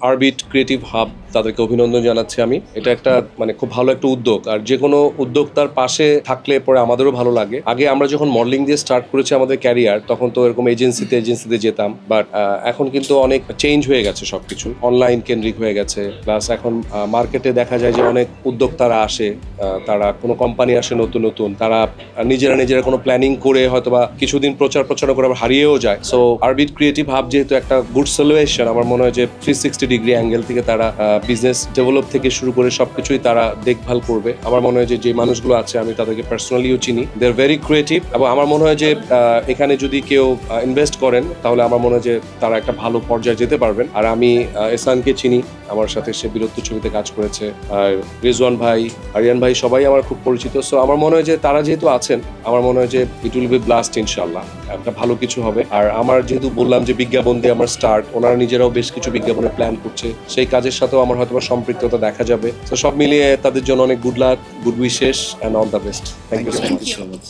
Orbit creative hub তাদেরকে অভিনন্দন জানাচ্ছি আমি। এটা একটা মানে খুব ভালো একটা উদ্যোগ। আর যে কোনো উদ্যোক্তার পাশে থাকলে পরে আমাদেরও ভালো লাগে। আগে আমরা যখন মডেলিং দিয়ে স্টার্ট করেছি আমাদের ক্যারিয়ার তখন তো এরকম এজেন্সিতে এজেন্সিতে যেতাম। বাট এখন কিন্তু অনেক চেঞ্জ হয়ে গেছে সবকিছু। অনলাইন কেন্দ্রিক হয়ে গেছে। প্লাস এখন মার্কেটে দেখা যায় যে অনেক উদ্যোক্তারা আসে। তারা কোনো কোম্পানি আসে নতুন নতুন। তারা নিজেরা নিজেরা কোনো প্ল্যানিং করে হয়তোবা কিছুদিন প্রচার প্রচারণা করে আবার হারিয়েও যায়। সো আরবিট ক্রিয়েটিভ হাব যেহেতু একটা গুড সলিউশন আমার মনে হয় যে থ্রি সিক্সটি ডিগ্রি অ্যাঙ্গেল থেকে তারা বিজনেস ডেভেলপ থেকে শুরু করে সবকিছুই তারা দেখভাল করবে। আমার মনে হয় যে যে মানুষগুলো আছে, আমি তাদেরকে পার্সোনালিও চিনি। দে আর ভেরি ক্রিয়েটিভ এবং আমার মনে হয় যে এখানে যদি কেউ ইনভেস্ট করেন, তাহলে আমার মনে হয় যে, তারা একটা ভালো পর্যায়ে যেতে পারবেন। আর আমি এসানকে চিনি। আমার সাথে সে বীরত্ব ছবিতে কাজ করেছে। আর রিজওয়ান ভাই, আরিয়ান ভাই সবাই আমার খুব পরিচিত। সো আমার মনে হয় যে, তারা যেহেতু আছেন, আমার মনে হয় যে ইট উইল বি ব্লাস্ট ইনশাল্লাহ একটা ভালো কিছু হবে। আর আমার যেহেতু বললাম যে, বিজ্ঞাপন দিয়ে আমার স্টার্ট ওনারা নিজেরাও বেশ কিছু বিজ্ঞাপনের প্ল্যান করছে। সেই কাজের সাথেও আমার হয়তো সম্পৃক্ততা দেখা যাবে। তো সব মিলিয়ে তাদের জন্য অনেক good luck good wishes and all the best thank you so much.